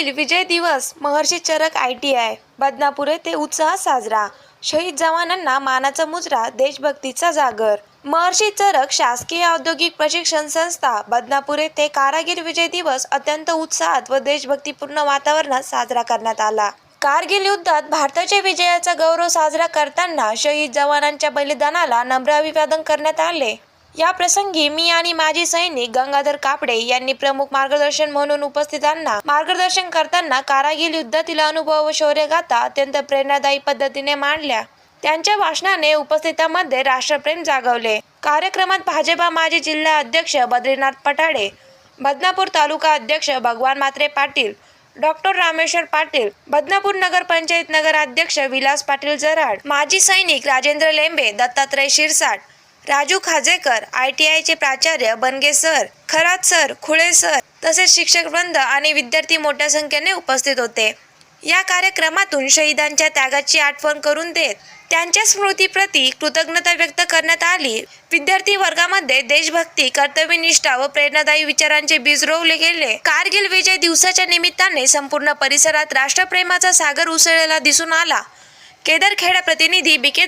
Kargil Vijay Diwas Maharshi Charak I T I Badnapur येथे उत्साह साजरा. शहीद जवानांना मानाचा मुजरा देशभक्तीचा जागर. महर्षी चरक शासकीय औद्योगिक प्रशिक्षण संस्था बदनापूर येथे कारागीर विजय दिवस अत्यंत उत्साहात व देशभक्तीपूर्ण वातावरणात साजरा करण्यात आला. कारगिल युद्धात भारताच्या विजयाचा गौरव साजरा करताना शहीद जवानांच्या बलिदानाला नम्र अभिवादन करण्यात आले. या प्रसंगी मी आणि माजी सैनिक गंगाधर कापडे यांनी प्रमुख मार्गदर्शन म्हणून उपस्थितांना मार्गदर्शन करताना कारागिल युद्धातील अनुभव व शौर्यगाथा अत्यंत प्रेरणादायी पद्धतीने मांडल्या. त्यांच्या भाषणाने उपस्थितांमध्ये राष्ट्रप्रेम जागवले. कार्यक्रमात भाजपा माजी जिल्हा अध्यक्ष बद्रीनाथ पटाडे बदनापूर तालुका अध्यक्ष भगवान मात्रे पाटील डॉक्टर रामेश्वर पाटील बदनापूर नगर पंचायत नगर अध्यक्ष विलास पाटील जराड माजी सैनिक राजेंद्र लेंबे दत्तात्रय शिरसाट राजू खाजेकर आय टी आयचे प्राचार्य Bange sir Kharat sir Khule sir तसेच शिक्षक वृंद आणि विद्यार्थी मोठ्या संख्येने उपस्थित होते. या कार्यक्रमातून शहीदांच्या त्यागाची आठवण करून देत त्यांच्या स्मृतीप्रती कृतज्ञता व्यक्त करण्यात आली. विद्यार्थी वर्गामध्ये देशभक्ती कर्तव्यनिष्ठा व प्रेरणादायी विचारांचे बीज रोवले गेले. कारगिल विजय दिवसाच्या निमित्ताने संपूर्ण परिसरात राष्ट्रप्रेमाचा सागर उसळलेला दिसून आला. केदारखेडा प्रतिनिधी बी के